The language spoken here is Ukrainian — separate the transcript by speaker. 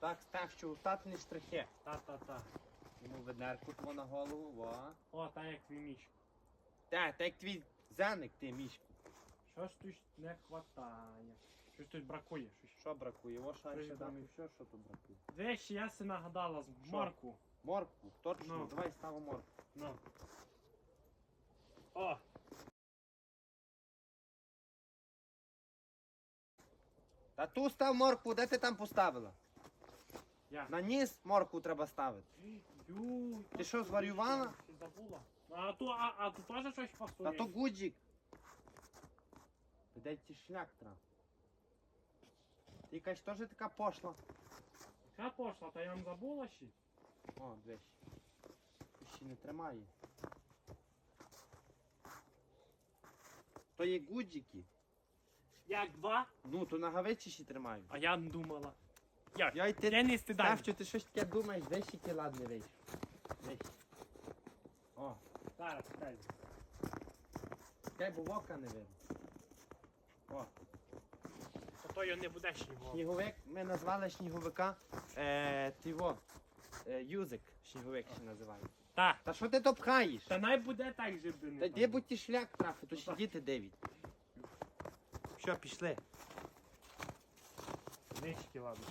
Speaker 1: Так, так, що остатні штрихи.
Speaker 2: Та-та-та.
Speaker 1: Йому ведерку твого на голову, во.
Speaker 2: О, та як твій мішку.
Speaker 1: Так, так як твій зяник, ти мішку.
Speaker 2: Що ж тут не хватає? Щось тут бракує. Щось.
Speaker 1: Що бракує? О,
Speaker 2: Щось
Speaker 1: шанше дам і все, що тут бракує.
Speaker 2: Двічі я си нагадала з
Speaker 1: Що?
Speaker 2: морку.
Speaker 1: Моркву, точно,
Speaker 2: Ну.
Speaker 1: давай ставимо моркву.
Speaker 2: Ну. О,
Speaker 1: Та ту став моркву, де ти там поставила? На ніс моркву треба ставити.
Speaker 2: Ю,
Speaker 1: Ти що, зварювала?
Speaker 2: Забула. А ту, а, а тут теж щось пасує?
Speaker 1: Та то гуджик. Де ті шлях треба. Ти якась теж така пошла.
Speaker 2: Яка пошла, та я вам забула ще.
Speaker 1: О, двічі. Ще не тримає. То є гуджики.
Speaker 2: Як два?
Speaker 1: Ну, то на гавиці ще тримають.
Speaker 2: А я думала.
Speaker 1: Я й ти
Speaker 2: Я не стидаю.
Speaker 1: Став, що ти щось таке думаєш, де ще ті ладний вийшов. О,
Speaker 2: Зараз, чекай.
Speaker 1: чекай, бо вока не видно. О,
Speaker 2: То то його не буде ще його.
Speaker 1: сніговик, ми назвали сніговика е, тиво, е, юзик сніговик ще називають.
Speaker 2: Та.
Speaker 1: Та що ти то пхаєш?
Speaker 2: Та най буде так же би не
Speaker 1: Та
Speaker 2: там.
Speaker 1: де будь ті шлях трафи, то
Speaker 2: Ну,
Speaker 1: ще
Speaker 2: так.
Speaker 1: діти дев'ять. Що, пішли?
Speaker 2: Нички, ладно.